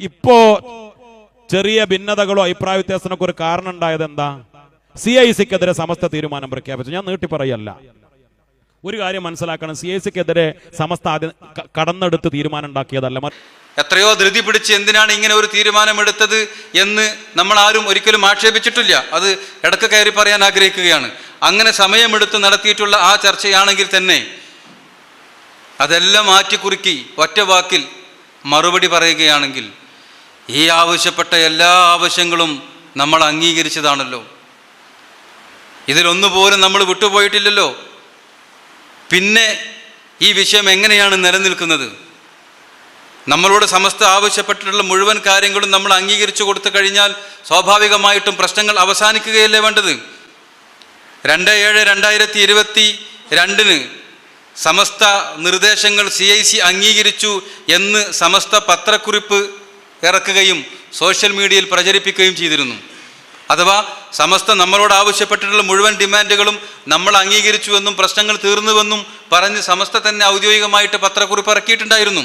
ഇപ്പോ ചെറിയ ഭിന്നതകളോ അഭിപ്രായ വ്യത്യാസത്തിനൊക്കെ ഒരു കാരണം ഉണ്ടായത് എന്താ? സി ഐ സിക്കെതിരെ സമസ്ത തീരുമാനം പ്രഖ്യാപിച്ചു. ഞാൻ നീട്ടി പറയല്ല. ഒരു കാര്യം മനസ്സിലാക്കണം. സി ഐ സിക്കെതിരെ സമസ്ത ആദ്യം കടന്നെടുത്ത് തീരുമാനം ഉണ്ടാക്കിയതല്ല. എത്രയോ ധൃതി പിടിച്ച് എന്തിനാണ് ഇങ്ങനെ ഒരു തീരുമാനമെടുത്തത് എന്ന് നമ്മൾ ആരും ഒരിക്കലും ആക്ഷേപിച്ചിട്ടില്ല. അത് ഇടയ്ക്ക് കയറി പറയാൻ ആഗ്രഹിക്കുകയാണ്. അങ്ങനെ സമയമെടുത്ത് നടത്തിയിട്ടുള്ള ആ ചർച്ചയാണെങ്കിൽ തന്നെ അതെല്ലാം മാറ്റിക്കുറുക്കി ഒറ്റ വാക്കിൽ മറുപടി പറയുകയാണെങ്കിൽ ഈ ആവശ്യപ്പെട്ട എല്ലാ ആവശ്യങ്ങളും നമ്മൾ അംഗീകരിച്ചതാണല്ലോ. ഇതിലൊന്നുപോലും നമ്മൾ വിട്ടുപോയിട്ടില്ലല്ലോ. പിന്നെ ഈ വിഷയം എങ്ങനെയാണ് നിലനിൽക്കുന്നത്? നമ്മളോട് സമസ്ത ആവശ്യപ്പെട്ടിട്ടുള്ള മുഴുവൻ കാര്യങ്ങളും നമ്മൾ അംഗീകരിച്ചു കൊടുത്തു കഴിഞ്ഞാൽ സ്വാഭാവികമായിട്ടും പ്രശ്നങ്ങൾ അവസാനിക്കുകയല്ലേ വേണ്ടത്? രണ്ട് ഏഴ് രണ്ടായിരത്തി ഇരുപത്തി രണ്ടിന് സമസ്ത നിർദ്ദേശങ്ങൾ സി ഐ സി അംഗീകരിച്ചു എന്ന് സമസ്ത പത്രക്കുറിപ്പ് ഇറക്കുകയും സോഷ്യൽ മീഡിയയിൽ പ്രചരിപ്പിക്കുകയും ചെയ്തിരുന്നു. അഥവാ സമസ്ത നമ്മളോട് ആവശ്യപ്പെട്ടിട്ടുള്ള മുഴുവൻ ഡിമാൻഡുകളും നമ്മൾ അംഗീകരിച്ചുവെന്നും പ്രശ്നങ്ങൾ തീർന്നുവെന്നും പറഞ്ഞ് സമസ്ത തന്നെ ഔദ്യോഗികമായിട്ട് പത്രക്കുറിപ്പ് ഇറക്കിയിട്ടുണ്ടായിരുന്നു.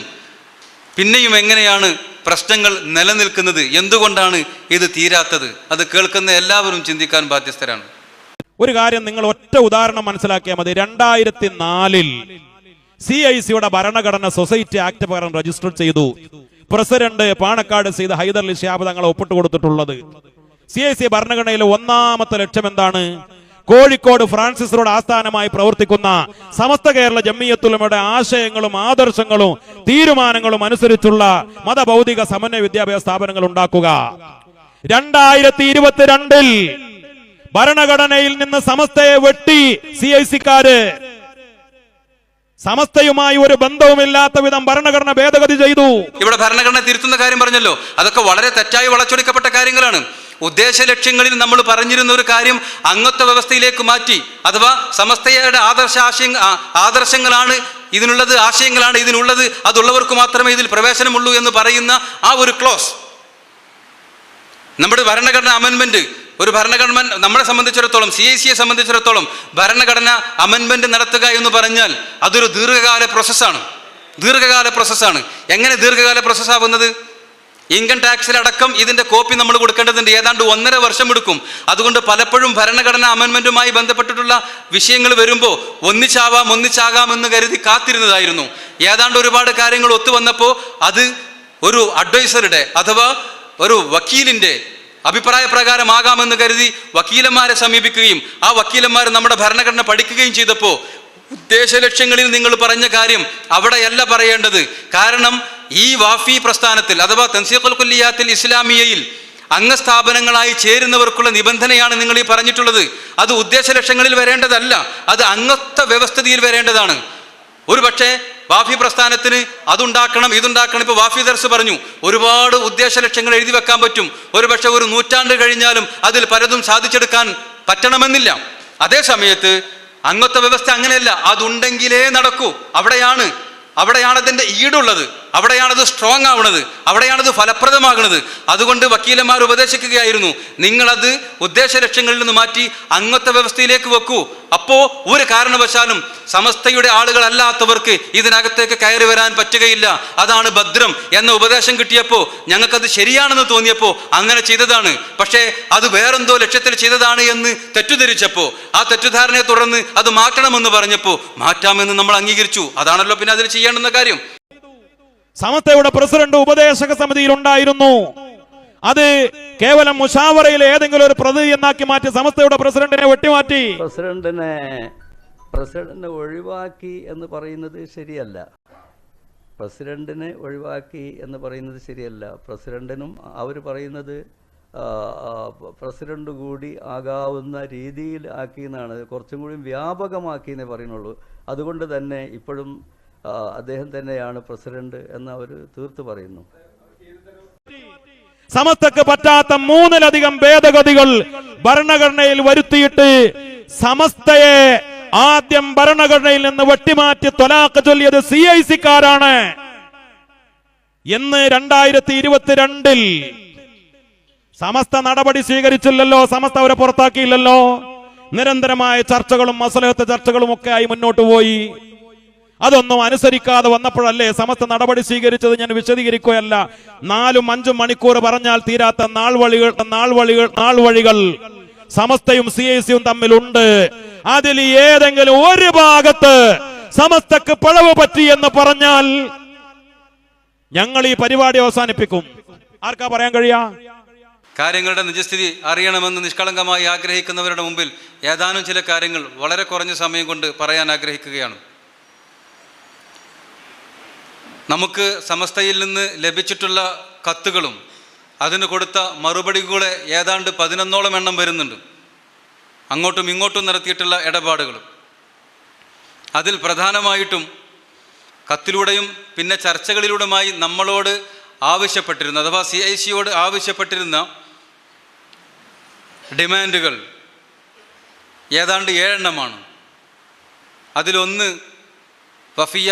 പിന്നെയും എങ്ങനെയാണ് പ്രശ്നങ്ങൾ നിലനിൽക്കുന്നത്? എന്തുകൊണ്ടാണ് ഇത് തീരാത്തത്? അത് കേൾക്കുന്ന എല്ലാവരും ചിന്തിക്കാൻ ബാധ്യസ്ഥരാണ്. ഒരു കാര്യം നിങ്ങൾ ഒറ്റ ഉദാഹരണം മനസ്സിലാക്കിയാൽ മതി. രണ്ടായിരത്തി നാലിൽ സി ഐ സിയുടെ ഭരണഘടന സൊസൈറ്റി ആക്ട് പ്രകാരം രജിസ്റ്റർ ചെയ്തു. പ്രസിഡന്റ് പാണക്കാട് ചെയ്ത ഹൈദർലി ഷിഹാബ് തങ്ങളെ ഒപ്പിട്ട് കൊടുത്തിട്ടുള്ളത്. സി ഐ സി ഭരണഘടനയിലെ ഒന്നാമത്തെ ലക്ഷ്യം എന്താണ്? കോഴിക്കോട് ഫ്രാൻസിസ് റോഡ് ആസ്ഥാനമായി പ്രവർത്തിക്കുന്ന സമസ്ത കേരള ജമ്മിയത്തുലമയുടെ ആശയങ്ങളും ആദർശങ്ങളും തീരുമാനങ്ങളും അനുസരിച്ചുള്ള മതഭൗതിക സമന്വയ വിദ്യാഭ്യാസ സ്ഥാപനങ്ങൾ ഉണ്ടാക്കുക. രണ്ടായിരത്തി ഇരുപത്തിരണ്ടിൽ ഭരണഘടനയിൽ നിന്ന് സമസ്തയെ വെട്ടി സി ഐ സിക്കാര് സമസ്തയുമായി ഒരു ബന്ധവുമില്ലാത്ത വിധം ഭരണഘടന ഭേദഗതി ചെയ്തു. ഇവിടെ ഭരണഘടന തിരുത്തുന്ന കാര്യം പറഞ്ഞല്ലോ. അതൊക്കെ വളരെ തെറ്റായി വളച്ചൊടിക്കപ്പെട്ട കാര്യങ്ങളാണ്. ഉദ്ദേശ ലക്ഷ്യങ്ങളിൽ നമ്മൾ പറഞ്ഞിരുന്ന ഒരു കാര്യം അംഗത്വ വ്യവസ്ഥയിലേക്ക് മാറ്റി. അഥവാ സമസ്തയുടെ ആദർശ ആശയ ആദർശങ്ങളാണ് ഇതിനുള്ളത് ആശയങ്ങളാണ് ഇതിനുള്ളത്. അതുള്ളവർക്ക് മാത്രമേ ഇതിൽ പ്രവേശനമുള്ളൂ എന്ന് പറയുന്ന ആ ഒരു ക്ലോസ് നമ്മുടെ ഭരണഘടന അമെൻമെന്റ് ഒരു ഭരണഘടന നമ്മളെ സംബന്ധിച്ചിടത്തോളം സി ഐ സിയെ സംബന്ധിച്ചിടത്തോളം ഭരണഘടന അമെൻമെന്റ് നടത്തുക എന്ന് പറഞ്ഞാൽ അതൊരു ദീർഘകാല പ്രോസസ്സാണ് ദീർഘകാല പ്രോസസ്സാണ് എങ്ങനെ ദീർഘകാല പ്രോസസ് ആവുന്നത്? ഇൻകം ടാക്സിലടക്കം ഇതിന്റെ കോപ്പി നമ്മൾ കൊടുക്കേണ്ടതുണ്ട്. ഏതാണ്ട് ഒന്നര വർഷം എടുക്കും. അതുകൊണ്ട് പലപ്പോഴും ഭരണഘടന അമെൻമെന്റുമായി ബന്ധപ്പെട്ടിട്ടുള്ള വിഷയങ്ങൾ വരുമ്പോൾ ഒന്നിച്ചാവാം ഒന്നിച്ചാകാം എന്ന് കരുതി കാത്തിരുന്നതായിരുന്നു. ഏതാണ്ട് ഒരുപാട് കാര്യങ്ങൾ ഒത്തുവന്നപ്പോൾ അത് ഒരു അഡ്വൈസറുടെ അഥവാ ഒരു വക്കീലിന്റെ അഭിപ്രായ പ്രകാരമാകാമെന്ന് കരുതി വക്കീലന്മാരെ സമീപിക്കുകയും ആ വക്കീലന്മാർ നമ്മുടെ ഭരണഘടന പഠിക്കുകയും ചെയ്തപ്പോൾ ഉദ്ദേശ ലക്ഷ്യങ്ങളിൽ നിങ്ങൾ പറഞ്ഞ കാര്യം അവിടെയല്ല പറയേണ്ടത്. കാരണം ഈ വാഫി പ്രസ്ഥാനത്തിൽ അഥവാ തൻസീഖുൽ കുല്ലിയാത്തിൽ ഇസ്ലാമിയയിൽ അംഗസ്ഥാപനങ്ങളായി ചേരുന്നവർക്കുള്ള നിബന്ധനയാണ് നിങ്ങൾ ഈ പറഞ്ഞിട്ടുള്ളത്. അത് ഉദ്ദേശ ലക്ഷ്യങ്ങളിൽ വരേണ്ടതല്ല. അത് അംഗത്വ വ്യവസ്ഥിതിയിൽ വരേണ്ടതാണ്. ഒരു പക്ഷേ വാഫി പ്രസ്ഥാനത്തിന് അതുണ്ടാക്കണം ഇതുണ്ടാക്കണം. ഇപ്പൊ വാഫി ദർസ് പറഞ്ഞു ഒരുപാട് ഉദ്ദേശ ലക്ഷ്യങ്ങൾ എഴുതി വെക്കാൻ പറ്റും. ഒരു പക്ഷെ ഒരു നൂറ്റാണ്ട് കഴിഞ്ഞാലും അതിൽ പലതും സാധിച്ചെടുക്കാൻ പറ്റണമെന്നില്ല. അതേ സമയത്ത് അംഗത്വ വ്യവസ്ഥ അങ്ങനെയല്ല. അതുണ്ടെങ്കിലേ നടക്കൂ. അവിടെയാണ് അവിടെയാണ് അതിന്റെ ഈടുള്ളത്. അവിടെയാണത് സ്ട്രോങ് ആവുന്നത് അവിടെയാണത് ഫലപ്രദമാകുന്നത് അതുകൊണ്ട് വക്കീലന്മാർ ഉപദേശിക്കുകയായിരുന്നു. നിങ്ങളത് ഉദ്ദേശ ലക്ഷ്യങ്ങളിൽ നിന്ന് മാറ്റി അംഗത്വ വ്യവസ്ഥയിലേക്ക് വെക്കൂ. അപ്പോ ഒരു കാരണവശാലും സമസ്തയുടെ ആളുകളല്ലാത്തവർക്ക് ഇതിനകത്തേക്ക് കയറി വരാൻ പറ്റുകയില്ല. അതാണ് ഭദ്രം എന്ന ഉപദേശം കിട്ടിയപ്പോൾ ഞങ്ങൾക്കത് ശരിയാണെന്ന് തോന്നിയപ്പോൾ അങ്ങനെ ചെയ്തതാണ്. പക്ഷേ അത് വേറെന്തോ ലക്ഷ്യത്തിൽ ചെയ്തതാണ് എന്ന് തെറ്റിദ്ധരിച്ചപ്പോൾ ആ തെറ്റിദ്ധാരണയെ തുടർന്ന് അത് മാറ്റണമെന്ന് പറഞ്ഞപ്പോൾ മാറ്റാമെന്ന് നമ്മൾ അംഗീകരിച്ചു. അതാണല്ലോ പിന്നെ അതിൽ ചെയ്യേണ്ടുന്ന കാര്യം. സമസ്തയുടെ പ്രസിഡന്റ് ഉപദേശക സമിതിയിൽ ഉണ്ടായിരുന്നു. അത് കേവലം മുഷാവറയിലെ ഏതെങ്കിലും ഒരു പ്രതി എന്നാക്കി മാറ്റി സമസ്തയുടെ പ്രസിഡന്റിനെ വെട്ടിമാറ്റി. പ്രസിഡന്റിനെ പ്രസിഡന്റിനെ ഒഴിവാക്കി എന്ന് പറയുന്നത് ശരിയല്ല. പ്രസിഡന്റിനെ ഒഴിവാക്കി എന്ന് പറയുന്നത് ശരിയല്ല. പ്രസിഡന്റിനും അവർ പറയുന്നത് പ്രസിഡന്റ് കൂടി ആകാവുന്ന രീതിയിൽ ആക്കി എന്നാണ്. കുറച്ചും കൂടി വ്യാപകമാക്കി എന്നേ പറയുന്നുള്ളൂ. അതുകൊണ്ട് തന്നെ ഇപ്പോഴും അദ്ദേഹം തന്നെയാണ് പ്രസിഡന്റ് എന്ന് അവർ തീർത്തു പറയുന്നു. സമസ്തക്ക് പറ്റാത്ത മൂന്നിലധികം ഭേദഗതികൾ ഭരണഘടനയിൽ വരുത്തിയിട്ട് സമസ്തയെ ആദ്യം ഭരണഘടനയിൽ നിന്ന് വെട്ടിമാറ്റി തൊലാക്ക് ചൊല്ലിയത് സി ഐ സിക്കാരാണ്. എന്ന് രണ്ടായിരത്തി ഇരുപത്തിരണ്ടിൽ സമസ്ത നടപടി സ്വീകരിച്ചില്ലല്ലോ സമസ്ത അവരെ പുറത്താക്കിയില്ലല്ലോ. നിരന്തരമായ ചർച്ചകളും മസലഹത്തെ ചർച്ചകളും ഒക്കെ ആയി മുന്നോട്ട് പോയി. അതൊന്നും അനുസരിക്കാതെ വന്നപ്പോഴല്ലേ സമസ്ത നടപടി സ്വീകരിച്ചത് ഞാൻ വിശദീകരിക്കുകയല്ല. നാലും അഞ്ചും മണിക്കൂർ പറഞ്ഞാൽ തീരാത്ത നാൾ വഴികൾ നാൾ വഴികൾ നാൾ വഴികൾ സമസ്തയും സി ഐ സിയും തമ്മിലുണ്ട്. അതിൽ ഏതെങ്കിലും ഒരു ഭാഗത്ത് സമസ്തക്ക് പിഴവ് പറ്റി എന്ന് പറഞ്ഞാൽ ഞങ്ങൾ ഈ പരിപാടി അവസാനിപ്പിക്കും. ആർക്കാ പറയാൻ കഴിയാ? കാര്യങ്ങളുടെ നിജസ്ഥിതി അറിയണമെന്ന് നിഷ്കളങ്കമായി ആഗ്രഹിക്കുന്നവരുടെ മുമ്പിൽ ഏതാനും ചില കാര്യങ്ങൾ വളരെ കുറഞ്ഞ സമയം കൊണ്ട് പറയാൻ ആഗ്രഹിക്കുകയാണ്. നമുക്ക് സമസ്തയിൽ നിന്ന് ലഭിച്ചിട്ടുള്ള കത്തുകളും അതിന് കൊടുത്ത മറുപടികളെ ഏതാണ്ട് പതിനൊന്നോളം എണ്ണം വരുന്നുണ്ട്. അങ്ങോട്ടും ഇങ്ങോട്ടും നടത്തിയിട്ടുള്ള ഇടപാടുകളും. അതിൽ പ്രധാനമായിട്ടും കത്തിലൂടെയും പിന്നെ ചർച്ചകളിലൂടെയുമായി നമ്മളോട് ആവശ്യപ്പെട്ടിരുന്ന അഥവാ സി ഐ സിയോട് ആവശ്യപ്പെട്ടിരുന്ന ഡിമാൻഡുകൾ ഏതാണ്ട് ഏഴെണ്ണമാണ്. അതിലൊന്ന് വഫിയ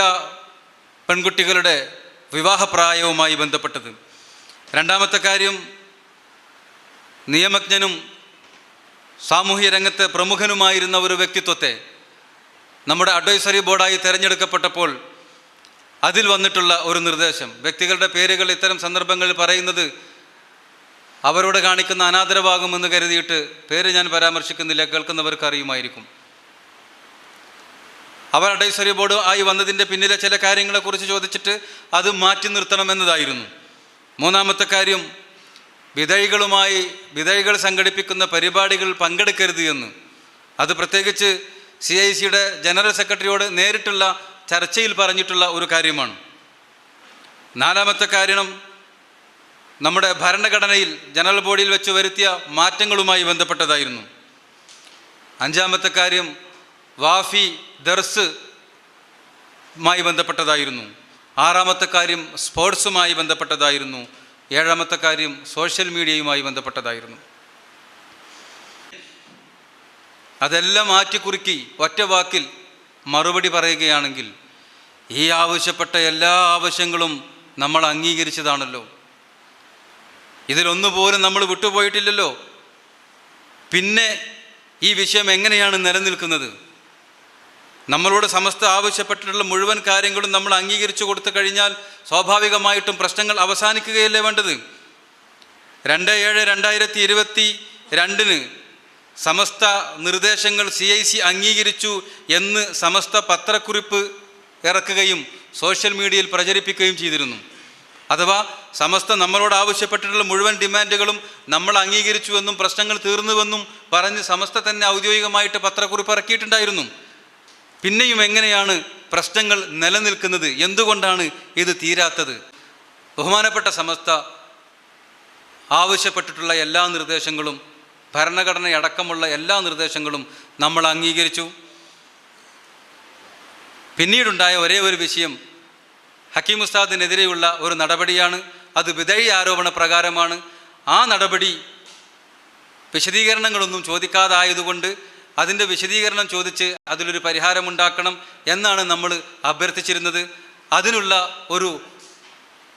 പെൺകുട്ടികളുടെ വിവാഹപ്രായവുമായി ബന്ധപ്പെട്ടത്. രണ്ടാമത്തെ കാര്യം നിയമജ്ഞനും സാമൂഹ്യ രംഗത്തെ പ്രമുഖനുമായിരുന്ന ഒരു വ്യക്തിത്വത്തെ നമ്മുടെ അഡ്വൈസറി ബോർഡായി തിരഞ്ഞെടുക്കപ്പെട്ടപ്പോൾ അതിൽ വന്നിട്ടുള്ള ഒരു നിർദ്ദേശം. വ്യക്തികളുടെ പേരുകൾ ഇത്തരം സന്ദർഭങ്ങളിൽ പറയുന്നത് അവരോട് കാണിക്കുന്ന അനാദരവാകുമെന്ന് കരുതിയിട്ട് പേര് ഞാൻ പരാമർശിക്കുന്നില്ല കേൾക്കുന്നവർക്ക് അറിയുമായിരിക്കും. അവർ അഡൈസറി ബോർഡ് ആയി വന്നതിന്റെ പിന്നിലെ ചില കാര്യങ്ങളെക്കുറിച്ച് ചോദിച്ചിട്ട് അത് മാറ്റി നിർത്തണമെന്നതായിരുന്നു. മൂന്നാമത്തെ കാര്യം വിധൈകളുമായി വിധൈകൾ സംഘടിപ്പിക്കുന്ന പരിപാടികൾ പങ്കെടുക്കരുത് എന്ന്. അത് പ്രത്യേകിച്ച് സി ഐ സിയുടെ ജനറൽ സെക്രട്ടറിയോട് നേരിട്ടുള്ള ചർച്ചയിൽ പറഞ്ഞിട്ടുള്ള ഒരു കാര്യമാണ്. നാലാമത്തെ കാര്യം നമ്മുടെ ഭരണഘടനയിൽ ജനറൽ ബോഡിയിൽ വെച്ച് വരുത്തിയ മാറ്റങ്ങളുമായി ബന്ധപ്പെട്ടതായിരുന്നു. അഞ്ചാമത്തെ കാര്യം വാഫി ദർസ് മായി ബന്ധപ്പെട്ടതായിരുന്നു. ആറാമത്തെ കാര്യം സ്പോർട്സുമായി ബന്ധപ്പെട്ടതായിരുന്നു. ഏഴാമത്തെ കാര്യം സോഷ്യൽ മീഡിയയുമായി ബന്ധപ്പെട്ടതായിരുന്നു. അതെല്ലാം മാറ്റിക്കുറുക്കി ഒറ്റ വാക്കിൽ മറുപടി പറയുകയാണെങ്കിൽ ഈ ആവശ്യപ്പെട്ട എല്ലാ ആവശ്യങ്ങളും നമ്മൾ അംഗീകരിച്ചതാണല്ലോ. ഇതിലൊന്നുപോലും നമ്മൾ വിട്ടുപോയിട്ടില്ലല്ലോ. പിന്നെ ഈ വിഷയം എങ്ങനെയാണ് നിലനിൽക്കുന്നത്? നമ്മളോട് സമസ്ത ആവശ്യപ്പെട്ടിട്ടുള്ള മുഴുവൻ കാര്യങ്ങളും നമ്മൾ അംഗീകരിച്ചു കൊടുത്തു കഴിഞ്ഞാൽ സ്വാഭാവികമായിട്ടും പ്രശ്നങ്ങൾ അവസാനിക്കുകയല്ലേ വേണ്ടത്? രണ്ട് ഏഴ് രണ്ടായിരത്തി ഇരുപത്തി രണ്ടിന് സമസ്ത നിർദ്ദേശങ്ങൾ സി ഐ സി അംഗീകരിച്ചു എന്ന് സമസ്ത പത്രക്കുറിപ്പ് ഇറക്കുകയും സോഷ്യൽ മീഡിയയിൽ പ്രചരിപ്പിക്കുകയും ചെയ്തിരുന്നു. അഥവാ സമസ്ത നമ്മളോട് ആവശ്യപ്പെട്ടിട്ടുള്ള മുഴുവൻ ഡിമാൻഡുകളും നമ്മൾ അംഗീകരിച്ചുവെന്നും പ്രശ്നങ്ങൾ തീർന്നുവെന്നും പറഞ്ഞ് സമസ്ത തന്നെ ഔദ്യോഗികമായിട്ട് പത്രക്കുറിപ്പ് ഇറക്കിയിട്ടുണ്ടായിരുന്നു. പിന്നെയും എങ്ങനെയാണ് പ്രശ്നങ്ങൾ നിലനിൽക്കുന്നത്? എന്തുകൊണ്ടാണ് ഇത് തീരാത്തത്? ബഹുമാനപ്പെട്ട സമസ്ത ആവശ്യപ്പെട്ടിട്ടുള്ള എല്ലാ നിർദ്ദേശങ്ങളും ഭരണഘടനയടക്കമുള്ള എല്ലാ നിർദ്ദേശങ്ങളും നമ്മൾ അംഗീകരിച്ചു. പിന്നീടുണ്ടായ ഒരേ ഒരു വിഷയം ഹക്കീം ഉസ്താദിനെതിരെയുള്ള ഒരു നടപടിയാണ്. അത് വിധേയ ആരോപണ പ്രകാരമാണ്. ആ നടപടി വിശദീകരണങ്ങളൊന്നും ചോദിക്കാതായതുകൊണ്ട് അതിന്റെ വിശദീകരണം ചോദിച്ച് അതിലൊരു പരിഹാരമുണ്ടാക്കണം എന്നാണ് നമ്മൾ അഭ്യർത്ഥിച്ചിരുന്നത്. അതിനുള്ള ഒരു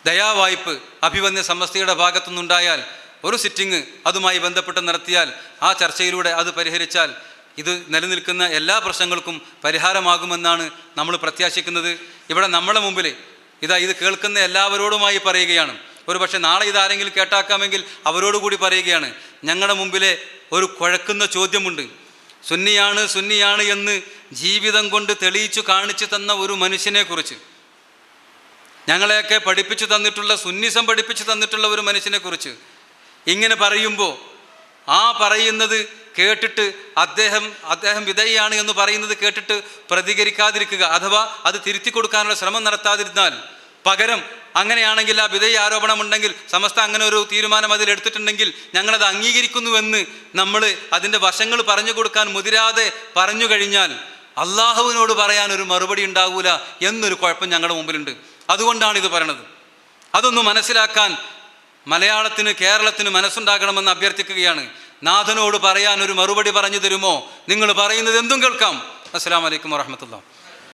ദയാവായ്പ് അഭിവന്യ സമസ്തയുടെ ഭാഗത്തുനിന്നുണ്ടായാൽ ഒരു സിറ്റിംഗ് അതുമായി ബന്ധപ്പെട്ട് നടത്തിയാൽ ആ ചർച്ചയിലൂടെ അത് പരിഹരിച്ചാൽ ഇത് നിലനിൽക്കുന്ന എല്ലാ പ്രശ്നങ്ങൾക്കും പരിഹാരമാകുമെന്നാണ് നമ്മൾ പ്രത്യാശിക്കുന്നത്. ഇവിടെ നമ്മളെ മുമ്പിൽ ഇതാ ഇത് കേൾക്കുന്ന എല്ലാവരോടുമായി പറയുകയാണ്. ഒരു പക്ഷേ നാളെ ഇതാരെങ്കിലും കേട്ടാക്കാമെങ്കിൽ അവരോടുകൂടി പറയുകയാണ്. ഞങ്ങളുടെ മുമ്പിലെ ഒരു കുഴക്കുന്ന ചോദ്യമുണ്ട്. സുന്നിയാണ് സുന്നിയാണ് എന്ന് ജീവിതം കൊണ്ട് തെളിയിച്ചു കാണിച്ചു തന്ന ഒരു മനുഷ്യനെക്കുറിച്ച് ഞങ്ങളെയൊക്കെ പഠിപ്പിച്ചു തന്നിട്ടുള്ള സുന്നിസം പഠിപ്പിച്ചു തന്നിട്ടുള്ള ഒരു മനുഷ്യനെക്കുറിച്ച് ഇങ്ങനെ പറയുമ്പോൾ ആ പറയുന്നത് കേട്ടിട്ട് അദ്ദേഹം അദ്ദേഹം വിധേയാണ് എന്ന് പറയുന്നത് കേട്ടിട്ട് പ്രതികരിക്കാതിരിക്കുക. അഥവാ അത് തിരുത്തി കൊടുക്കാനുള്ള ശ്രമം നടത്താതിരുന്നാൽ പകരം അങ്ങനെയാണെങ്കിൽ ആ വിധേയ ആരോപണമുണ്ടെങ്കിൽ സമസ്ത അങ്ങനെ ഒരു തീരുമാനം അതിൽ എടുത്തിട്ടുണ്ടെങ്കിൽ ഞങ്ങളത് അംഗീകരിക്കുന്നുവെന്ന് നമ്മൾ അതിന്റെ വശങ്ങൾ പറഞ്ഞു കൊടുക്കാൻ മുതിരാതെ പറഞ്ഞു കഴിഞ്ഞാൽ അള്ളാഹുവിനോട് പറയാൻ ഒരു മറുപടി ഉണ്ടാകൂല എന്നൊരു കുഴപ്പം ഞങ്ങളുടെ മുമ്പിലുണ്ട്. അതുകൊണ്ടാണ് ഇത് പറയണത്. അതൊന്ന് മനസ്സിലാക്കാൻ മലയാളത്തിന് കേരളത്തിന് മനസ്സുണ്ടാകണമെന്ന് അഭ്യർത്ഥിക്കുകയാണ്. നാഥനോട് പറയാൻ ഒരു മറുപടി പറഞ്ഞു തരുമോ? നിങ്ങൾ പറയുന്നത് എന്തും കേൾക്കാം. അസ്സാം വലൈക്കും വാഹമത്തുള്ള